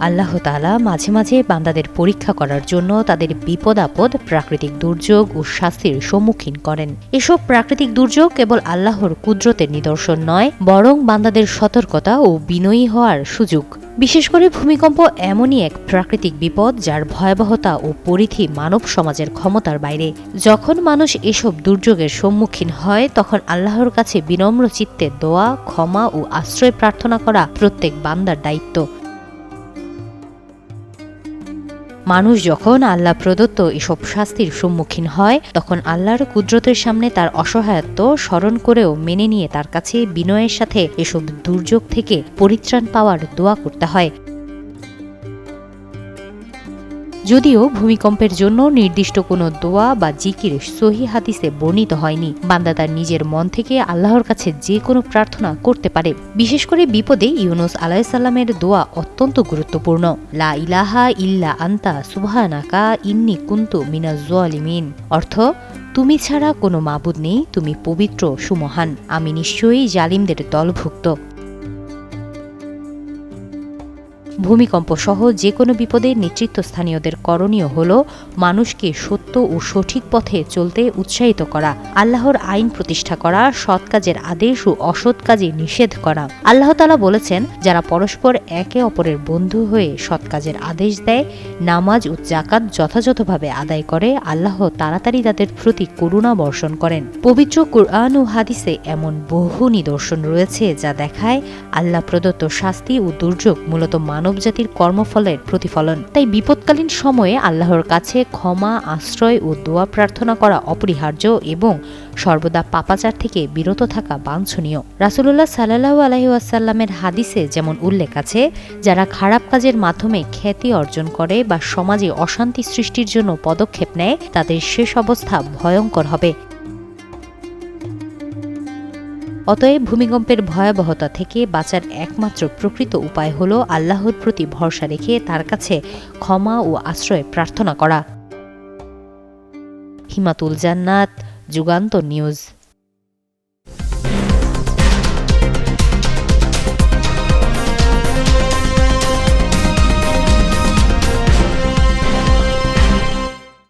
আল্লাহ তাআলা মাঝে মাঝে বান্দাদের পরীক্ষা করার জন্য তাদের বিপদ আপদ, প্রাকৃতিক দুর্যোগ ও শাস্তির সম্মুখীন করেন। এসব প্রাকৃতিক দুর্যোগ কেবল আল্লাহর কুদরতের নিদর্শন নয়, বরং বান্দাদের সতর্কতা ও বিনয়ী হওয়ার সুযোগ। বিশেষ করে ভূমিকম্প এমনই এক প্রাকৃতিক বিপদ যার ভয়াবহতা ও পরিধি মানব সমাজের ক্ষমতার বাইরে। যখন মানুষ এসব দুর্যোগের সম্মুখীন হয়, তখন আল্লাহর কাছে বিনম্র চিত্তে দোয়া, ক্ষমা ও আশ্রয় প্রার্থনা করা প্রত্যেক বান্দার দায়িত্ব। মানুষ যখন আল্লাহ প্রদত্ত এসব শাস্তির সম্মুখীন হয়, তখন আল্লাহর কুদরতের সামনে তার অসহায়ত্ব স্মরণ করেও মেনে নিয়ে তার কাছে বিনয়ের সাথে এসব দুর্যোগ থেকে পরিত্রাণ পাওয়ার দোয়া করতে হয়। যদিও ভূমিকম্পের জন্য নির্দিষ্ট কোনো দোয়া বা জিকির সহি হাদিসে বর্ণিত হয়নি। বান্দা তার নিজের মন থেকে আল্লাহর কাছে যে কোনো প্রার্থনা করতে পারে। বিশেষ করে বিপদে ইউনুস আলাহিসাল্লামের দোয়া অত্যন্ত গুরুত্বপূর্ণ। লা ইলাহা ইল্লা আন্তা সুবহানাকা ইন্নি কুন্তু মিনা জোয়ালিমিন অর্থ, তুমি ছাড়া কোনো মাবুদ নেই, তুমি পবিত্র, সুমহান। আমি নিশ্চয়ই জালিমদের দলভুক্ত। ভূমিকম্প সহ যে কোনো বিপদে নেতৃত্বস্থানীয়দের করণীয় হল মানুষকে সত্য ও সঠিক পথে চলতে উৎসাহিত করা, আল্লাহর আইন প্রতিষ্ঠা করা, সৎ কাজের আদেশ ও অসৎ কাজে নিষেধ করা। আল্লাহ তালা বলেছেন, যারা পরস্পর একে অপরের বন্ধু হয়ে সৎ কাজের আদেশ দেয়, নামাজ ও জাকাত যথাযথভাবে আদায় করে, আল্লাহ তাড়াতাড়ি তাদের প্রতি করুণা বর্ষণ করেন। পবিত্র কোরআন ও হাদিসে এমন বহু নিদর্শন রয়েছে যা দেখায় আল্লাহ প্রদত্ত শাস্তি ও দুর্যোগ মূলত মানবজাতির কর্মফলের প্রতিফলন। তাই বিপদকালীন সময়ে আল্লাহর কাছে ক্ষমা, আশ্রয় ও দোয়া প্রার্থনা করা অপরিহার্য এবং সর্বদা পাপাচার থেকে বিরত থাকা বাঞ্ছনীয়। রাসুলুল্লাহ সাল্লাহ আলহিউসাল্লামের হাদিসে যেমন উল্লেখ আছে, যারা খারাপ কাজের মাধ্যমে খ্যাতি অর্জন করে বা সমাজে অশান্তি সৃষ্টির জন্য পদক্ষেপ নেয়, তাদের শেষ অবস্থা ভয়ঙ্কর হবে। অতএব ভূমিকম্পের ভয়াবহতা থেকে বাঁচার একমাত্র প্রকৃত উপায় হল আল্লাহর প্রতি ভরসা রেখে তার কাছে ক্ষমা ও আশ্রয় প্রার্থনা করা। হিমাতুল জান্নাত, যুগান্ত নিউজ।